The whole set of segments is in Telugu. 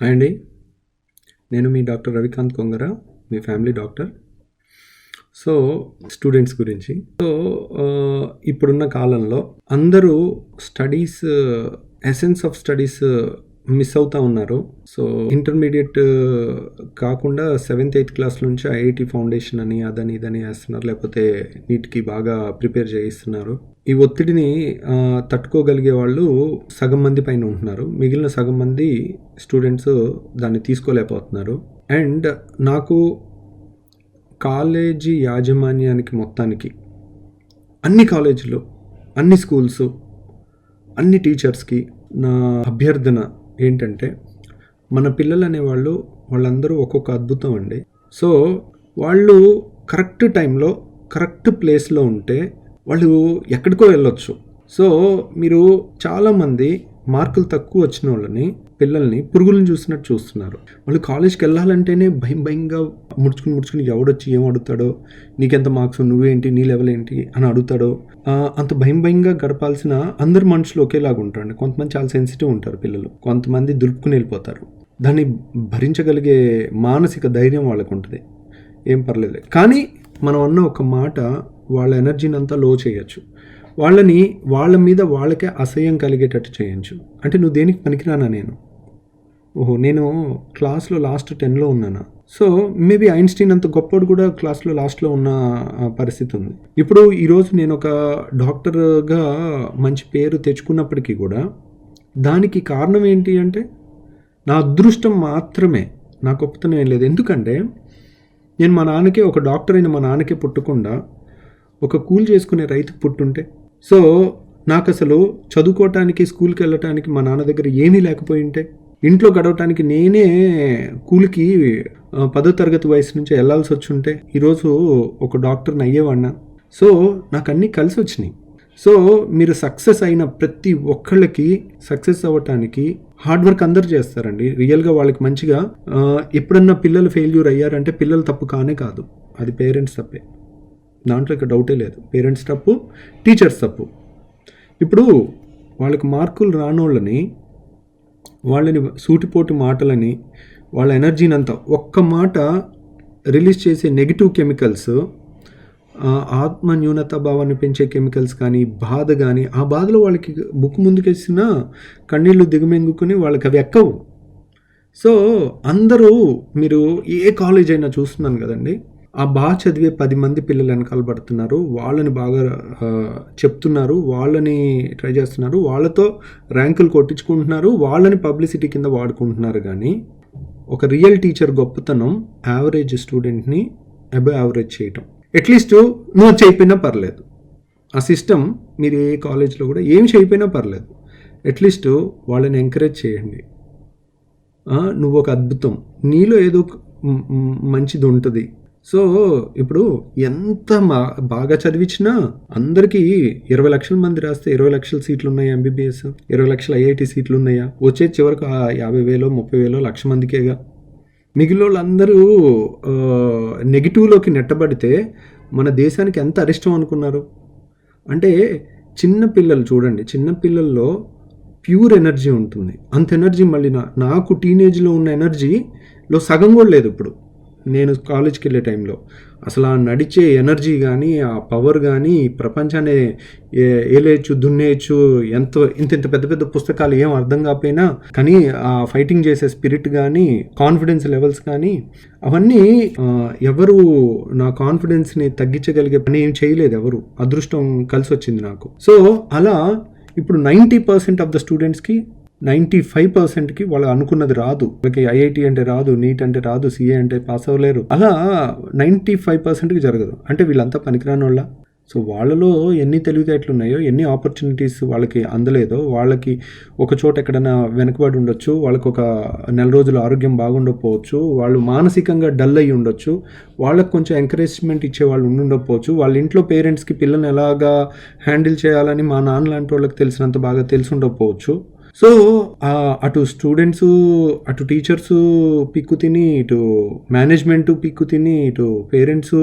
హాయ్ అండి. నేను మీ డాక్టర్ రవికాంత్ కొంగర మీ ఫ్యామిలీ డాక్టర్. సో స్టూడెంట్స్ గురించి. సో ఇప్పుడున్న కాలంలో అందరూ studies essence of studies miss అవుతా ఉన్నారు. సో ఇంటర్మీడియట్ కాకుండా సెవెంత్ ఎయిత్ క్లాస్ నుంచి ఐఐటి ఫౌండేషన్ అని అదని ఇదని వేస్తున్నారు. లేకపోతే నీట్కి బాగా ప్రిపేర్ చేయిస్తున్నారు. ఈ ఒత్తిడిని తట్టుకోగలిగే వాళ్ళు సగం మంది పైన ఉంటున్నారు. మిగిలిన సగం మంది స్టూడెంట్స్ దాన్ని తీసుకోలేకపోతున్నారు. అండ్ నాకు కాలేజీ యాజమాన్యానికి మొత్తానికి అన్ని కాలేజీలు అన్ని స్కూల్స్ అన్ని టీచర్స్కి నా అభ్యర్థన ఏంటంటే మన పిల్లలు అనేవాళ్ళు వాళ్ళందరూ ఒక్కొక్క అద్భుతం అండి. సో వాళ్ళు కరెక్ట్ టైంలో కరెక్ట్ ప్లేస్లో ఉంటే వాళ్ళు ఎక్కడికో వెళ్ళొచ్చు. సో మీరు చాలామంది మార్కులు తక్కువ వచ్చిన వాళ్ళని పిల్లల్ని పురుగులను చూసినట్టు చూస్తున్నారు. వాళ్ళు కాలేజ్కి వెళ్ళాలంటేనే భయం భయంగా ముడుచుకుని ముడుచుకుని ఎవడొచ్చి ఏం అడుగుతాడో నీకెంత మార్క్స్ నువ్వేంటి నీ లెవెల్ ఏంటి అని అడుగుతాడో అంత భయం భయంగా గడపాల్సిన అందరు మనుషులు ఒకేలాగా ఉంటారండి. కొంతమంది చాలా సెన్సిటివ్ ఉంటారు పిల్లలు. కొంతమంది దులుపుకుని వెళ్ళిపోతారు. దాన్ని భరించగలిగే మానసిక ధైర్యం వాళ్ళకు ఉంటుంది ఏం పర్లేదు కానీ మనం అన్న ఒక మాట వాళ్ళ ఎనర్జీని అంతా లో చేయొచ్చు. వాళ్ళని వాళ్ళ మీద వాళ్ళకే అసహ్యం కలిగేటట్టు చేయొచ్చు అంటే నువ్వు దేనికి పనికిరానా నేను? ఓహో నేను క్లాస్లో లాస్ట్ టెన్లో ఉన్నానా? సో మేబీ ఐన్స్టీన్ అంత గొప్పడు కూడా క్లాస్లో లాస్ట్లో ఉన్న పరిస్థితి ఉంది. ఇప్పుడు ఈరోజు నేను ఒక డాక్టర్గా మంచి పేరు తెచ్చుకున్నప్పటికీ కూడా దానికి కారణం ఏంటి అంటే నా అదృష్టం మాత్రమే. నా గొప్పతనం ఏం లేదు. ఎందుకంటే నేను మా నాన్నకే ఒక డాక్టర్ అయిన మా నాన్నకే పుట్టకుండా ఒక కూలి చేసుకునే రైతు పుట్టుంటే? సో నాకు అసలు చదువుకోవటానికి స్కూల్కి వెళ్ళటానికి మా నాన్న దగ్గర ఏమీ లేకపోయి ఉంటే ఇంట్లో గడవటానికి నేనే కూలికి పదో తరగతి వయసు నుంచి వెళ్ళాల్సి వచ్చుంటే ఈరోజు ఒక డాక్టర్ని అయ్యేవాడినా? సో నాకు అన్నీ కలిసి వచ్చినాయి సో మీరు సక్సెస్ అయిన ప్రతి ఒక్కళ్ళకి సక్సెస్ అవ్వటానికి హార్డ్ వర్క్ అందరు చేస్తారండి. రియల్గా వాళ్ళకి మంచిగా ఎప్పుడన్నా పిల్లలు ఫెయిల్యూర్ అయ్యారంటే పిల్లలు తప్పు కానే కాదు. అది పేరెంట్స్ తప్పే. దాంట్లో ఇక డౌటే లేదు. పేరెంట్స్ తప్పు టీచర్స్ తప్పు. ఇప్పుడు వాళ్ళకి మార్కులు రానోళ్ళని వాళ్ళని సూటిపోటు మాటలని వాళ్ళ ఎనర్జీని అంతా ఒక్క మాట రిలీజ్ చేసే నెగిటివ్ కెమికల్స్ ఆత్మ న్యూనత భావాన్ని పెంచే కెమికల్స్ కానీ బాధ కానీ ఆ బాధలో వాళ్ళకి బుక్ ముందుకేసిన కన్నీళ్ళు దిగమెంగుకుని వాళ్ళకి అవి ఎక్కవు. సో అందరూ మీరు ఏ కాలేజ్ అయినా చూస్తున్నాను కదండి ఆ బాగా చదివే పది మంది పిల్లలు వెనకాల పడుతున్నారు. వాళ్ళని బాగా చెప్తున్నారు. వాళ్ళని ట్రై చేస్తున్నారు. వాళ్ళతో ర్యాంకులు కొట్టించుకుంటున్నారు. వాళ్ళని పబ్లిసిటీ కింద వాడుకుంటున్నారు కానీ ఒక రియల్ టీచర్ గొప్పతనం యావరేజ్ స్టూడెంట్ని అబో యావరేజ్ చేయటం. అట్లీస్ట్ నువ్వు చేయకపోయినా పర్లేదు. ఆ సిస్టమ్ మీరు ఏ కాలేజ్లో కూడా ఏం చేయపోయినా పర్లేదు. అట్లీస్ట్ వాళ్ళని ఎంకరేజ్ చేయండి. నువ్వు ఒక అద్భుతం. నీలో ఏదో ఒక మంచిది ఉంటుంది. సో ఇప్పుడు ఎంత మా బాగా చదివించినా అందరికీ ఇరవై లక్షల మంది రాస్తే ఇరవై లక్షల సీట్లు ఉన్నాయా ఎంబీబీఎస్ ఇరవై లక్షల ఐఐటి సీట్లు ఉన్నాయా వచ్చే చివరకు ఆ యాభై వేలో ముప్పై వేలో లక్ష మందికేగా. మిగిలిన వాళ్ళందరూ నెగిటివ్లోకి నెట్టబడితే మన దేశానికి ఎంత అరిష్టం అనుకున్నారు? అంటే చిన్న పిల్లలు చూడండి చిన్న పిల్లల్లో ప్యూర్ ఎనర్జీ ఉంటుంది. అంత ఎనర్జీ మళ్ళీ నా నాకు టీనేజ్లో ఉన్న ఎనర్జీలో సగం కూడా లేదు ఇప్పుడు. నేను కాలేజ్కి వెళ్ళే టైంలో అసలు ఆ నడిచే ఎనర్జీ కానీ ఆ పవర్ కానీ ప్రపంచాన్ని ఏ- ఏలేయచ్చు దున్నేయచ్చు ఎంత ఇంత ఇంత పెద్ద పెద్ద పుస్తకాలు ఏం అర్థం కాకపోయినా కానీ ఆ ఫైటింగ్ చేసే స్పిరిట్ కానీ కాన్ఫిడెన్స్ లెవెల్స్ కానీ అవన్నీ ఎవరు నా కాన్ఫిడెన్స్ని తగ్గించగలిగే పని ఏం చేయలేదు ఎవరు. అదృష్టం కలిసి వచ్చింది నాకు. సో అలా ఇప్పుడు నైంటీ పర్సెంట్ ఆఫ్ ద స్టూడెంట్స్కి నైంటీ ఫైవ్ పర్సెంట్కి వాళ్ళు అనుకున్నది రాదు. వాళ్ళకి ఐఐటి అంటే రాదు నీట్ అంటే రాదు సిఏ అంటే పాస్ అవ్వలేరు. అలా నైంటీ ఫైవ్ పర్సెంట్కి జరగదు. అంటే వీళ్ళంతా పనికిరాని వాళ్ళ సో వాళ్ళలో ఎన్ని తెలివితేటలు ఉన్నాయో ఎన్ని ఆపర్చునిటీస్ వాళ్ళకి అందలేదో వాళ్ళకి ఒక చోట ఎక్కడైనా వెనకబడి ఉండొచ్చు వాళ్ళకి ఒక నెల రోజులు ఆరోగ్యం బాగుండకపోవచ్చు వాళ్ళు మానసికంగా డల్ అయ్యి ఉండొచ్చు వాళ్ళకి కొంచెం ఎంకరేజ్మెంట్ ఇచ్చే వాళ్ళు ఉండుండకపోవచ్చు వాళ్ళ ఇంట్లో పేరెంట్స్కి పిల్లల్ని ఎలాగా హ్యాండిల్ చేయాలని మా నాన్న లాంటి వాళ్ళకి తెలిసినంత బాగా తెలిసి ఉండకపోవచ్చు. సో అటు స్టూడెంట్స్ అటు టీచర్స్ పిక్కు తిని, ఇటు మేనేజ్‌మెంటు పిక్కు తిని, ఇటు పేరెంట్స్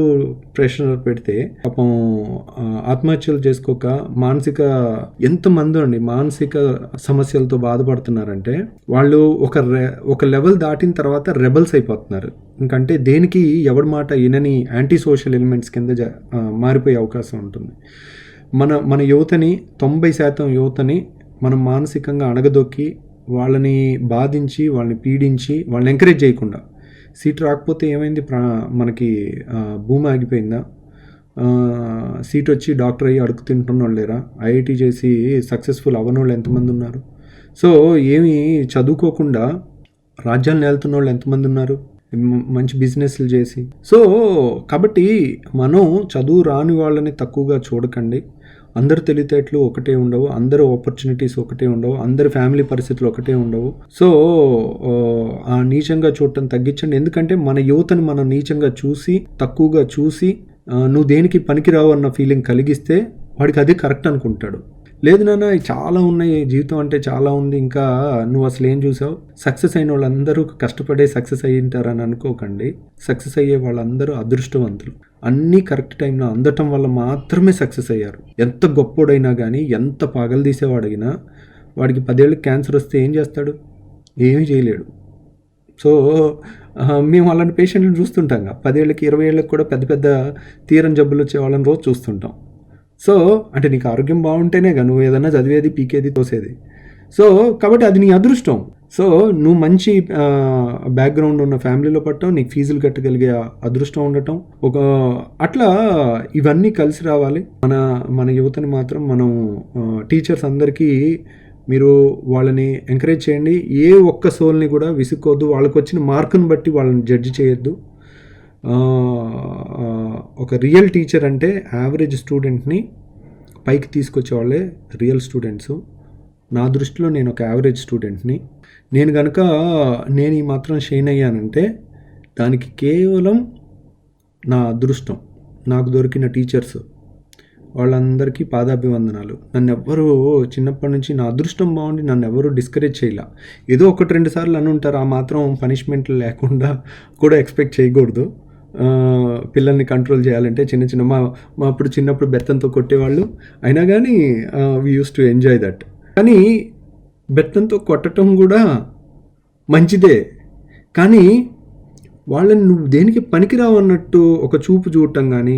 ప్రెషర్ పెడితే పాపం ఆత్మహత్యలు చేసుకోక మానసిక ఎంతమందండి మానసిక సమస్యలతో బాధపడుతున్నారంటే, వాళ్ళు ఒక రె ఒక లెవెల్ దాటిన తర్వాత రెబెల్స్ అయిపోతున్నారు. ఇంకంటే దేనికి ఎవడి మాట వినని యాంటీ సోషల్ ఎలిమెంట్స్ కింద మారిపోయే అవకాశం ఉంటుంది. మన మన యువతని 90% యువతని మనం మానసికంగా అణగదొక్కి, వాళ్ళని బాధించి, వాళ్ళని పీడించి, వాళ్ళని ఎంకరేజ్ చేయకుండా సీట్ రాకపోతే ఏమైంది ప్రా మనకి భూమి ఆగిపోయిందా? సీట్ వచ్చి డాక్టర్ అయ్యి అడుగు తింటున్నోళ్ళు లేరా? ఐఐటి చేసి సక్సెస్‌ఫుల్ అవ్వనోళ్ళు ఎంతమందున్నారు? సో, ఏమి చదువుకోకుండా రాజ్యాలను వాళ్ళు ఎంతమంది ఉన్నారు మంచి బిజినెస్‌లు చేసి. సో, కాబట్టి మనం చదువు రాని వాళ్ళని తక్కువగా చూడకండి. అందరు తెలివితేటలు ఒకటే ఉండవు. అందరు ఆపర్చునిటీస్ ఒకటే ఉండవు. అందరి ఫ్యామిలీ పరిస్థితులు ఒకటే ఉండవు. సో, ఆ నీచంగా చూడటం తగ్గించండి. ఎందుకంటే మన యువతని మనం నీచంగా చూసి, తక్కువగా చూసి నువ్వు దేనికి పనికిరావు అన్న ఫీలింగ్ కలిగిస్తే వాడికి అది కరెక్ట్ అనుకుంటాడు. లేదు నాన్న చాలా ఉన్నాయి. జీవితం అంటే చాలా ఉంది. ఇంకా నువ్వు అసలు ఏం చూసావు? సక్సెస్ అయిన వాళ్ళందరూ కష్టపడే సక్సెస్ అయ్యింటారని అనుకోకండి. సక్సెస్ అయ్యే వాళ్ళందరూ అదృష్టవంతులు. అన్నీ కరెక్ట్ టైంలో అందటం వల్ల మాత్రమే సక్సెస్ అయ్యారు. ఎంత గొప్పోడైనా కానీ ఎంత పగలదీసేవాడైనా వాడికి పదేళ్ళు క్యాన్సర్ వస్తే ఏం చేస్తాడు? ఏమీ చేయలేడు. సో, మేము అలాంటి పేషెంట్లు చూస్తుంటాంగా. పదేళ్ళకి ఇరవై ఏళ్ళకి కూడా పెద్ద పెద్ద తీయరం జబ్బులు వచ్చే వాళ్ళని రోజు చూస్తుంటాం. సో, అంటే నీకు ఆరోగ్యం బావుంటేనేగా నువ్వు ఏదైనా చదివేది, పీకేది, తోసేది. సో, కాబట్టి అది నీ అదృష్టం. సో, నువ్వు మంచి బ్యాక్‌గ్రౌండ్ ఉన్న ఫ్యామిలీలో పట్టడం నీకు ఫీజులు కట్టగలిగే అదృష్టం ఉండటం, ఒక అట్లా ఇవన్నీ కలిసి రావాలి. మన మన యువతని మాత్రం మనం టీచర్స్ అందరికీ మీరు వాళ్ళని ఎంకరేజ్ చేయండి. ఏ ఒక్క సోల్‌ని కూడా విసుక్కోవద్దు. వాళ్ళకొచ్చిన మార్కును బట్టి వాళ్ళని జడ్జ్ చేయొద్దు. ఒక రియల్ టీచర్ అంటే యావరేజ్ స్టూడెంట్‌ని పైకి తీసుకొచ్చే వాళ్ళే రియల్ స్టూడెంట్స్ నా దృష్టిలో నేను ఒక యావరేజ్ స్టూడెంట్‌ని. నేను కనుక నేను ఈ మాత్రం షైన్ అయ్యానంటే దానికి కేవలం నా అదృష్టం. నాకు దొరికిన టీచర్స్. వాళ్ళందరికీ పాదాభివందనాలు. నన్నెవ్వరూ చిన్నప్పటి నుంచి నా అదృష్టం బాగుండి నన్ను ఎవరు డిస్కరేజ్ చేయలే ఏదో ఒకటి, రెండు సార్లు అని ఉంటారు ఆ మాత్రం పనిష్మెంట్లు లేకుండా కూడా ఎక్స్‌పెక్ట్ చేయకూడదు. పిల్లల్ని కంట్రోల్ చేయాలంటే చిన్న చిన్న మా మా అప్పుడు చిన్నప్పుడు బెత్తంతో కొట్టేవాళ్ళు. అయినా కానీ we use to enjoy that. కానీ బెత్తంతో కొట్టటం కూడా మంచిదే. కానీ వాళ్ళని నువ్వు దేనికి పనికిరావు అన్నట్టు ఒక చూపు చూడటం కానీ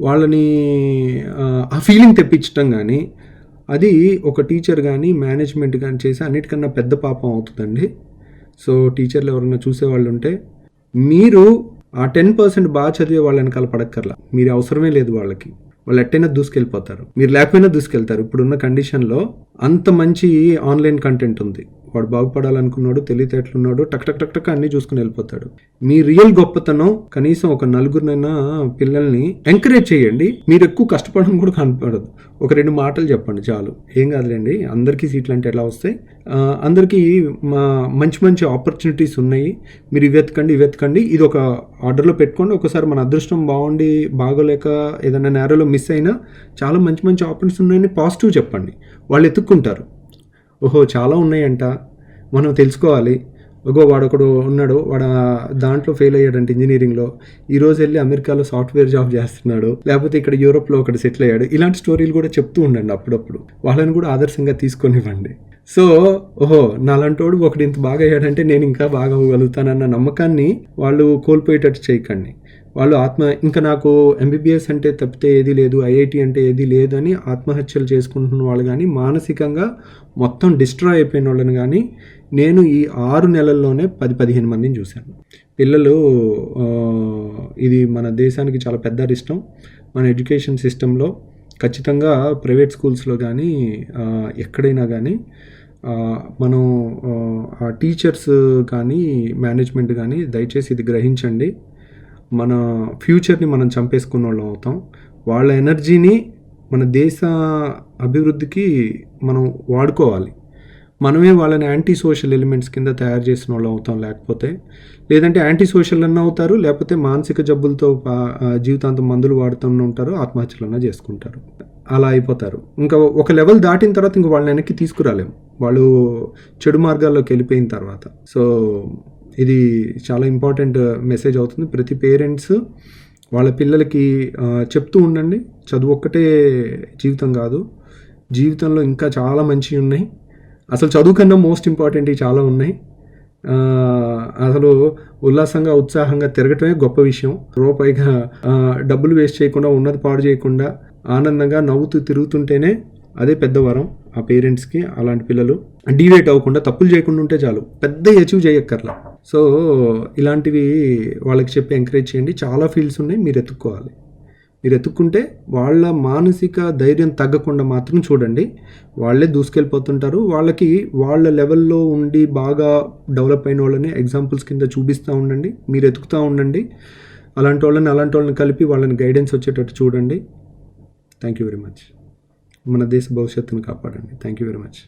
వాళ్ళని ఆ ఫీలింగ్ తెప్పించటం కానీ అది ఒక టీచర్ కానీ మేనేజ్‌మెంట్ కానీ చేసి అన్నిటికన్నా పెద్ద పాపం అవుతుందండి సో, టీచర్లు ఎవరైనా చూసేవాళ్ళుంటే మీరు ఆ టెన్ పర్సెంట్ బాగా చదివే వాళ్ళని కలపడక్కర్లా మీరు అవసరమే లేదు వాళ్ళకి. వాళ్ళు ఎట్టైనా దూసుకెళ్ళిపోతారు. మీరు లేకపోయినా దూసుకెళ్తారు. ఇప్పుడున్న కండిషన్‌లో అంత మంచి ఆన్‌లైన్ కంటెంట్ ఉంది. వాడు బాగుపడాలనుకున్నాడు తెలివితేటలున్నాడు టక్ టక్ టక్ టక్ అన్ని చూసుకొని వెళ్ళిపోతాడు. మీ రియల్ గొప్పతనం కనీసం ఒక నలుగురినైనా పిల్లల్ని ఎంకరేజ్ చేయండి. మీరు ఎక్కువ కష్టపడడం కూడా కనపడదు. ఒక రెండు మాటలు చెప్పండి చాలు. ఏం కాదులేండి అందరికీ సీట్లంటే ఎలా వస్తాయి? అందరికీ మా మంచి మంచి ఆపర్చునిటీస్ ఉన్నాయి. మీరు ఇవి వెతకండి, ఇవి వెతకండి. ఒక ఆర్డర్‌లో పెట్టుకోండి. ఒకసారి మన అదృష్టం బాగుండి బాగోలేక ఏదైనా నేరోలో మిస్ అయినా చాలా మంచి మంచి ఆపర్చునిటీస్ ఉన్నాయని పాజిటివ్ చెప్పండి. వాళ్ళు ఎత్తుక్కుంటారు ఓహో! చాలా ఉన్నాయంట. మనం తెలుసుకోవాలి. అగో వాడొకడు ఉన్నాడు. వాడు దాంట్లో ఫెయిల్ అయ్యాడండి ఇంజనీరింగ్లో ఈ ఈరోజు వెళ్ళి అమెరికాలో సాఫ్ట్‌వేర్ జాబ్ చేస్తున్నాడు. లేకపోతే ఇక్కడ యూరోప్‌లో ఒకటి సెటిల్ అయ్యాడు. ఇలాంటి స్టోరీలు కూడా చెప్తూ ఉండండి అప్పుడప్పుడు. వాళ్ళని కూడా ఆదర్శంగా తీసుకొనివ్వండి సో, ఓహో! నాలాంటోడు ఒకడు ఇంత బాగా అయ్యాడంటే నేను ఇంకా బాగా అవ్వగలుగుతానన్న నమ్మకాన్ని వాళ్ళు కోల్పోయేటట్టు చేయకండి. వాళ్ళు ఆత్మ ఇంకా నాకు ఎంబీబీఎస్ అంటే తప్పితే ఏది లేదు. ఐఐటి అంటే ఏది లేదని ఆత్మహత్యలు చేసుకుంటున్న వాళ్ళు కానీ మానసికంగా మొత్తం డిస్ట్రాయ్ అయిపోయినోళ్ళని కానీ నేను ఈ ఆరు నెలల్లోనే 10, 15 మందిని చూశాను. పిల్లలు ఇది మన దేశానికి చాలా పెద్ద ఇష్టం మన ఎడ్యుకేషన్ సిస్టంలో ఖచ్చితంగా ప్రైవేట్ స్కూల్స్‌లో కానీ ఎక్కడైనా కానీ మనం ఆ టీచర్స్ కానీ, మేనేజ్‌మెంట్ కానీ దయచేసి ఇది గ్రహించండి. మన ఫ్యూచర్‌ని మనం చంపేసుకున్న వాళ్ళం అవుతాం. వాళ్ళ ఎనర్జీని మన దేశ అభివృద్ధికి మనం వాడుకోవాలి. మనమే వాళ్ళని యాంటీ సోషల్ ఎలిమెంట్స్ కింద తయారు చేసిన వాళ్ళు అవుతాం లేకపోతే. లేదంటే యాంటీ సోషల్ అన్న అవుతారు లేకపోతే మానసిక జబ్బులతో పా- జీవితాంతం మందులు వాడుతూనే ఉంటారు ఆత్మహత్యలన్నా చేసుకుంటారు. అలా అయిపోతారు. ఇంకా ఒక లెవెల్ దాటిన తర్వాత ఇంక వాళ్ళని వెనక్కి తీసుకురాలేము వాళ్ళు చెడు మార్గాల్లోకి వెళ్ళిపోయిన తర్వాత. సో ఇది చాలా ఇంపార్టెంట్ మెసేజ్ అవుతుంది. ప్రతి పేరెంట్స్ వాళ్ళ పిల్లలకి చెప్తూ ఉండండి. చదువు ఒక్కటే జీవితం కాదు. జీవితంలో ఇంకా చాలా మంచివి ఉన్నాయి. అసలు చదువు కన్నా మోస్ట్ ఇంపార్టెంట్ చాలా ఉన్నాయి. అసలు ఉల్లాసంగా ఉత్సాహంగా తిరగటమే గొప్ప విషయం. రూపాయిగా డబ్బులు వేస్ట్ చేయకుండా ఉన్నది పాడు చేయకుండా ఆనందంగా నవ్వుతూ తిరుగుతుంటేనే అదే పెద్ద వరం. ఆ పేరెంట్స్కి అలాంటి పిల్లలు డీవేట్ అవ్వకుండా తప్పులు చేయకుండా ఉంటే చాలు. పెద్ద అచీవ్ చేయక్కర్లా. సో ఇలాంటివి వాళ్ళకి చెప్పి ఎంకరేజ్ చేయండి. చాలా ఫీల్డ్స్ ఉన్నాయి. మీరు ఎత్తుక్కోవాలి. మీరు ఎత్తుక్కుంటే వాళ్ళ మానసిక ధైర్యం తగ్గకుండా మాత్రం చూడండి. వాళ్ళే దూసుకెళ్ళిపోతుంటారు. వాళ్ళకి వాళ్ళ లెవెల్లో ఉండి బాగా డెవలప్ అయిన వాళ్ళని ఎగ్జాంపుల్స్ కింద చూపిస్తూ ఉండండి. మీరు ఎతుకుతూ ఉండండి. అలాంటి వాళ్ళని అలాంటి వాళ్ళని కలిపి వాళ్ళని గైడెన్స్ వచ్చేటట్టు చూడండి. థ్యాంక్ యూ వెరీ మచ్ మన దేశ భవిష్యత్తును కాపాడండి. Thank you very much